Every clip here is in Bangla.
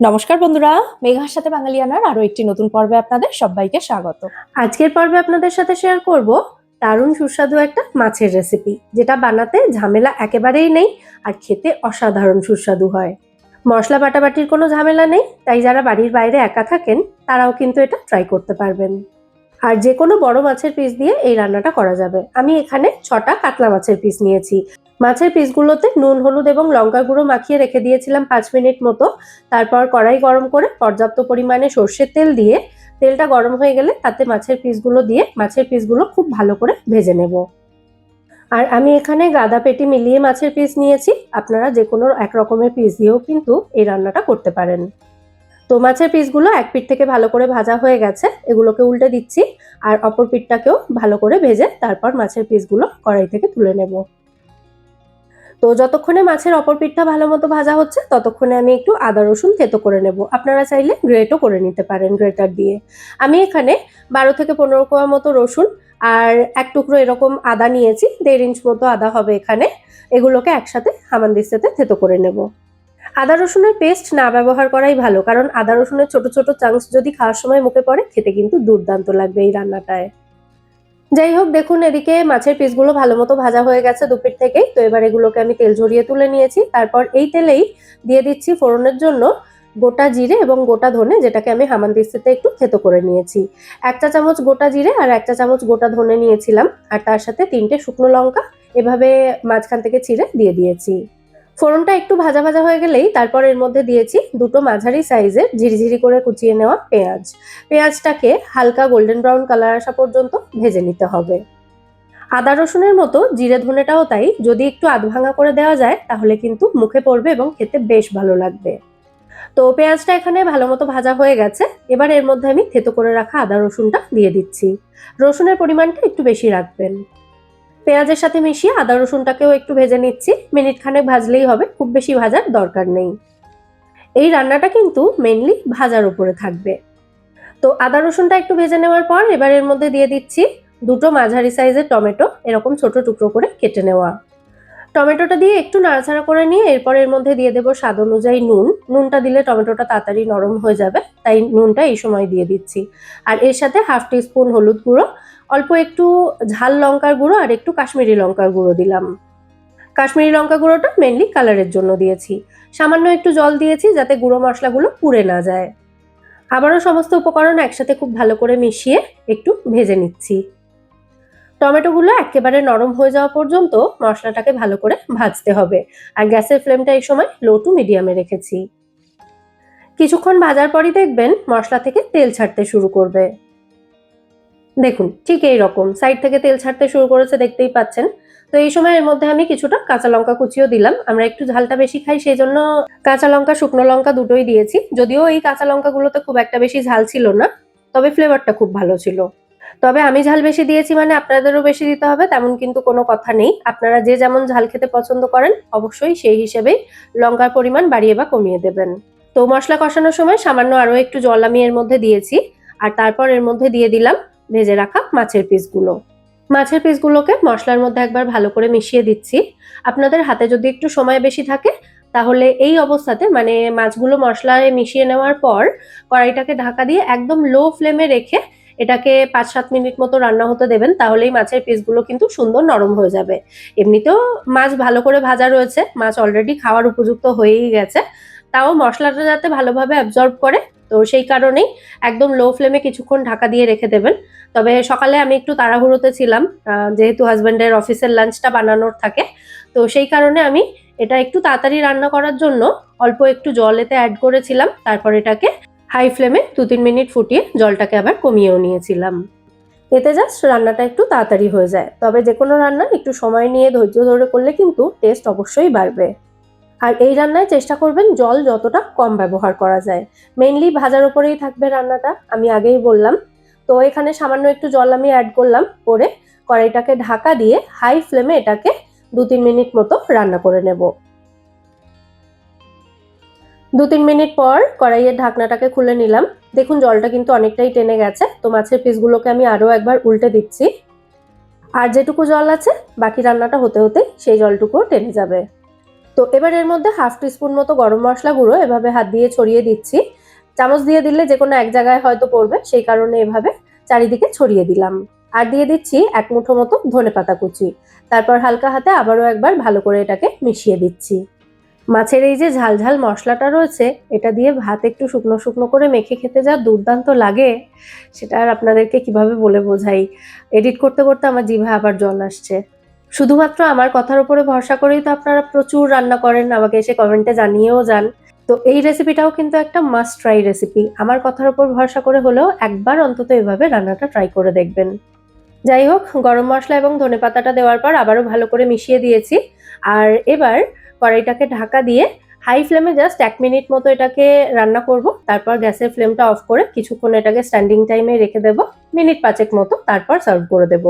নমস্কার বন্ধুরা, মেঘার সাথে বাঙালিয়ানার আরও একটি নতুন পর্বে আপনাদের সবাইকে স্বাগত। আজকের পর্বে আপনাদের সাথে শেয়ার করব দারুণ সুস্বাদু একটা মাছের রেসিপি যেটা বানাতে ঝামেলা একেবারেই নেই আর খেতে অসাধারণ সুস্বাদু হয়। মশলা বাটাবাটির কোনো ঝামেলা নেই, তাই যারা বাড়ির বাইরে একা থাকেন, তারাও কিন্তু এটা ট্রাই করতে পারবেন। আর যে কোনো বড় মাছের পিস দিয়ে এই রান্নাটা করা যাবে। আমি এখানে ছটা কাতলা মাছের পিস নিয়েছি। মাছের পিসগুলোতে নুন, হলুদ এবং লঙ্কা গুঁড়ো মাখিয়ে রেখে দিয়েছিলাম পাঁচ মিনিট মতো। তারপর কড়াই গরম করে পর্যাপ্ত পরিমাণে সর্ষের তেল দিয়ে তেলটা গরম হয়ে গেলে তাতে মাছের পিসগুলো দিয়ে মাছের পিসগুলো খুব ভালো করে ভেজে নেব। আর আমি এখানে গাদা পেটি মিলিয়ে মাছের পিস নিয়েছি। আপনারা যে কোনো এক রকমের পিস দিয়েও কিন্তু এই রান্নাটা করতে পারেন। তো মাছের পিসগুলো এক পিঠ থেকে ভালো করে ভাজা হয়ে গেছে। এগুলোকে উল্টে দিচ্ছি আর অপর পিঠটাকেও ভালো করে ভেজে তারপর মাছের পিসগুলো কড়াই থেকে তুলে নেব। তো যতক্ষণে মাছের অপর পিঠটা ভালো মতো ভাজা হচ্ছে, ততক্ষণে আমি একটু আদা, রসুন থেতো করে নেব। আপনারা চাইলে গ্রেটও করে নিতে পারেন গ্রেটার দিয়ে। আমি এখানে বারো থেকে পনেরো কোয়া মতো রসুন আর এক টুকরো এরকম আদা নিয়েছি, দেড় ইঞ্চ মতো আদা হবে এখানে। এগুলোকে একসাথে হামানদিস্তাতে থেতো করে নেব। আদা, রসুনের পেস্ট না ব্যবহার করাই ভালো, কারণ আদা, রসুনের ছোট ছোট চাংস যদি খাওয়ার সময় মুখে পড়ে, খেতে কিন্তু দুর্দান্ত লাগবে এই রান্নাটায়। যাই হোক দেখুন এদিকে মাছের পিসগুলো ভালো মতো ভাজা হয়ে গেছে দুপিট থেকেই। তো এবার এগুলোকে আমি তেল ঝরিয়ে তুলে নিয়েছি। তারপর এই তেলেই দিয়ে দিচ্ছি ফোড়নের জন্য গোটা জিরে এবং গোটা ধনে, যেটাকে আমি হামানদিস্তিতে একটু থেতো করে নিয়েছি। এক চা চামচ গোটা জিরে আর এক চা চামচ গোটা ধনে নিয়েছিলাম। আর তার সাথে তিনটে শুকনো লঙ্কা এভাবে মাঝখান থেকে ছিঁড়ে দিয়ে দিয়েছি। ফোড়নটা একটু ভাজা ভাজা হয়ে গেলেই তারপর এর মধ্যে দিয়েছি দুটো মাঝারি সাইজের ঝিরিঝিরি করে কুচিয়ে নেওয়া পেঁয়াজ। পেঁয়াজটাকে হালকা গোল্ডেন ব্রাউন কালার আসা পর্যন্ত ভেজে নিতে হবে। আদা রসুনের মতো জিরে ধনেটাও তাই, যদি একটু আধ ভাঙা করে দেওয়া যায় তাহলে কিন্তু মুখে পড়বে এবং খেতে বেশ ভালো লাগবে। তো পেঁয়াজটা এখানে ভালো মতো ভাজা হয়ে গেছে, এবার এর মধ্যে আমি থেতো করে রাখা আদা রসুনটা দিয়ে দিচ্ছি। রসুনের পরিমাণটা একটু বেশি রাখবেন। পেঁয়াজের সাথে মিশিয়ে আদা রসুনটাকেও একটু ভেজে নিচ্ছি। মিনিট খানেক ভাজলেই হবে, খুব বেশি ভাজার দরকার নেই। এই রান্নাটা কিন্তু মেনলি ভাজার উপরে থাকবে। তো আদা রসুনটা একটু ভেজে নেওয়ার পর এবার এর মধ্যে দিয়ে দিচ্ছি দুটো মাঝারি সাইজের টমেটো, এরকম ছোট টুকরো করে কেটে নেওয়া। টমেটোটা দিয়ে একটু নাড়াচাড়া করে নিয়ে এরপর এর মধ্যে দিয়ে দেবো স্বাদ অনুযায়ী নুন। নুনটা দিলে টমেটোটা তাড়াতাড়ি নরম হয়ে যাবে, তাই নুনটা এই সময় দিয়ে দিচ্ছি। আর এর সাথে হাফ টি স্পুন হলুদ গুঁড়ো, অল্প একটু ঝাল লঙ্কার গুঁড়ো আর একটু কাশ্মীরি লঙ্কার গুঁড়ো দিলাম। কাশ্মীরি লঙ্কা গুঁড়োটা মেনলি কালারের জন্য দিয়েছি। সামান্য একটু জল দিয়েছি যাতে গুঁড়ো মশলাগুলো পুড়ে না যায়। আবারও সমস্ত উপকরণ একসাথে খুব ভালো করে মিশিয়ে একটু ভেজে নিচ্ছি। টমেটোগুলো একেবারে নরম হয়ে যাওয়া পর্যন্ত মশলাটাকে ভালো করে ভাজতে হবে। আর গ্যাসের ফ্লেমটা এই সময় লো টু মিডিয়ামে রেখেছি। কিছুক্ষণ ভাজার পরই দেখবেন মশলা থেকে তেল ছাড়তে শুরু করবে। দেখুন, ঠিক এই রকম। সাইড থেকে তেল ছাড়তে শুরু করেছে, দেখতেই পাচ্ছেন। তো এই সময় এর মধ্যে আমি কিছুটা কাঁচা লঙ্কা কুচিও দিলাম। আমরা একটু ঝালটা বেশি খাই সেই জন্য কাঁচা লঙ্কা, শুকনো লঙ্কা দুটোই দিয়েছি। যদিও এই কাঁচা লঙ্কাগুলোতে খুব একটা বেশি ঝাল ছিল না, তবে ফ্লেভারটা খুব ভালো ছিল। তবে আমি ঝাল বেশি দিয়েছি মানে আপনাদেরও বেশি দিতে হবে, তেমন কিন্তু কোনো কথা নেই। আপনারা যে যেমন ঝাল খেতে পছন্দ করেন, অবশ্যই সেই হিসেবেই লঙ্কার পরিমাণ বাড়িয়ে বা কমিয়ে দেবেন। তো মশলা কষানোর সময় সামান্য আরও একটু জল আমি এর মধ্যে দিয়েছি, আর তারপর এর মধ্যে দিয়ে দিলাম ভেজে রাখা মাছের পিসগুলো। মাছের পিসগুলোকে মশলার মধ্যে একবার ভালো করে মিশিয়ে দিচ্ছি। আপনাদের হাতে যদি একটু সময় বেশি থাকে, তাহলে এই অবস্থাতে মানে মাছগুলো মশলায় মিশিয়ে নেওয়ার পর কড়াইটাকে ঢাকা দিয়ে একদম লো ফ্লেমে রেখে এটাকে পাঁচ সাত মিনিট মতো রান্না হতে দেবেন, তাহলেই মাছের পিসগুলো কিন্তু সুন্দর নরম হয়ে যাবে। এমনিতেও মাছ ভালো করে ভাজা রয়েছে, মাছ অলরেডি খাওয়ার উপযুক্ত হয়েই গেছে। তাও মশলাটা যাতে ভালোভাবে অ্যাবজর্ব করে, তো সেই কারণেই একদম লো ফ্লেমে কিছুক্ষণ ঢাকা দিয়ে রেখে দেবেন। তবে সকালে আমি একটু তাড়াহুড়োতে ছিলাম যেহেতু হাজব্যান্ডের অফিসের লাঞ্চটা বানানোর থাকে, তো সেই কারণে আমি এটা একটু তাড়াতাড়ি রান্না করার জন্য অল্প একটু জল এতে অ্যাড করেছিলাম, তারপর এটাকে হাই ফ্লেমে দু তিন মিনিট ফুটিয়ে জলটাকে আবার কমিয়েও নিয়েছিলাম। এতে জাস্ট রান্নাটা একটু তাড়াতাড়ি হয়ে যায়। তবে যে কোনো রান্না একটু সময় নিয়ে ধৈর্য ধরে করলে কিন্তু টেস্ট অবশ্যই বাড়বে। আর এই রান্নায় চেষ্টা করবেন জল যতটা কম ব্যবহার করা যায়। মেইনলি ভাজার ওপরেই থাকবে রান্নাটা, আমি আগেই বললাম। তো এখানে সামান্য একটু জল আমি অ্যাড করলাম করে কড়াইটাকে ঢাকা দিয়ে হাই ফ্লেমে এটাকে দু তিন মিনিট মতো রান্না করে নেব। দু তিন মিনিট পর কড়াইয়ের ঢাকনাটাকে খুলে নিলাম। দেখুন, জলটা কিন্তু অনেকটাই টেনে গেছে। তো মাছের পিসগুলোকে আমি আরও একবার উল্টে দিচ্ছি। আর যেটুকু জল আছে, বাকি রান্নাটা হতে হতে সেই জলটুকুও টেনে যাবে। তো এবার এর মধ্যে হাফ টিস্পুন মতো গরম মশলা গুঁড়ো এভাবে হাত দিয়ে ছড়িয়ে দিচ্ছি। চামচ দিয়ে দিলে যে কোনো এক জায়গায় হয়তো পড়বে, সেই কারণে এভাবে চারিদিকে ছড়িয়ে দিলাম। আর দিয়ে দিচ্ছি এক মুঠো মতো ধনে পাতা কুচি। তারপর হালকা হাতে আবারও একবার ভালো করে এটাকে মিশিয়ে দিচ্ছি। মাছের এই যে ঝাল ঝাল মশলাটা রয়েছে, এটা দিয়ে ভাত একটু শুকনো শুকনো করে মেখে খেতে যা দুর্দান্ত লাগে, সেটা আর আপনাদেরকে কীভাবে বলে বোঝাই। এডিট করতে করতে আমার জিভে আবার জল আসছে। শুধুমাত্র আমার কথার উপরে ভরসা করেই তো আপনারা প্রচুর রান্না করেন, আমাকে এসে কমেন্টে জানিয়েও যান। তো এই রেসিপিটাও কিন্তু একটা মাস্ট ট্রাই রেসিপি আমার কথার উপর ভরসা করে হলেও একবার অন্তত এভাবে রান্নাটা ট্রাই করে দেখবেন। যাই হোক, গরম মশলা এবং ধনেপাতাটা দেওয়ার পর আবারও ভালো করে মিশিয়ে দিয়েছি। আর এবার কড়াইটাকে ঢাকা দিয়ে হাই ফ্লেমে জাস্ট এক মিনিট মতো এটাকে রান্না করব। তারপর গ্যাসের ফ্লেমটা অফ করে কিছুক্ষণ এটাকে স্ট্যান্ডিং টাইমে রেখে দেব। মিনিট পাঁচেক মতো তারপর সার্ভ করে দেব।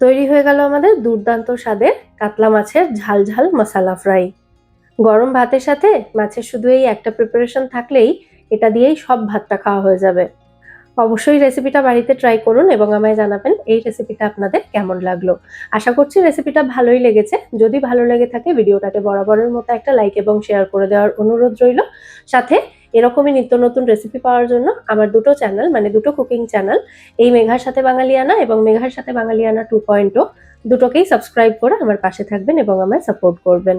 তৈরি হয়ে গেল আমাদের দুর্দান্ত স্বাদের কাতলা মাছের ঝাল ঝাল মশালা ফ্রাই গরম ভাতের সাথে মাছের শুধু এই একটা প্রিপারেশন থাকলেই এটা দিয়েই সব ভাতটা খাওয়া হয়ে যাবে। অবশ্যই রেসিপিটা বাড়িতে ট্রাই করুন এবং আমায় জানাবেন এই রেসিপিটা আপনাদের কেমন লাগল। আশা করছি রেসিপিটা ভালোই লেগেছে। যদি ভালো লেগে থাকে, ভিডিওটাকে বরাবরের মতো একটা লাইক এবং শেয়ার করে দেওয়ার অনুরোধ রইল। সাথে এরকমই নিত্য নতুন রেসিপি পাওয়ার জন্য আমার দুটো চ্যানেল মানে দুটো কুকিং চ্যানেল এই মেঘার সাথে বাঙালিয়ানা এবং মেঘার সাথে বাঙালিয়ানা টু পয়েন্ট দুটোকেই সাবস্ক্রাইব করে আমার পাশে থাকবেন এবং আমায় সাপোর্ট করবেন।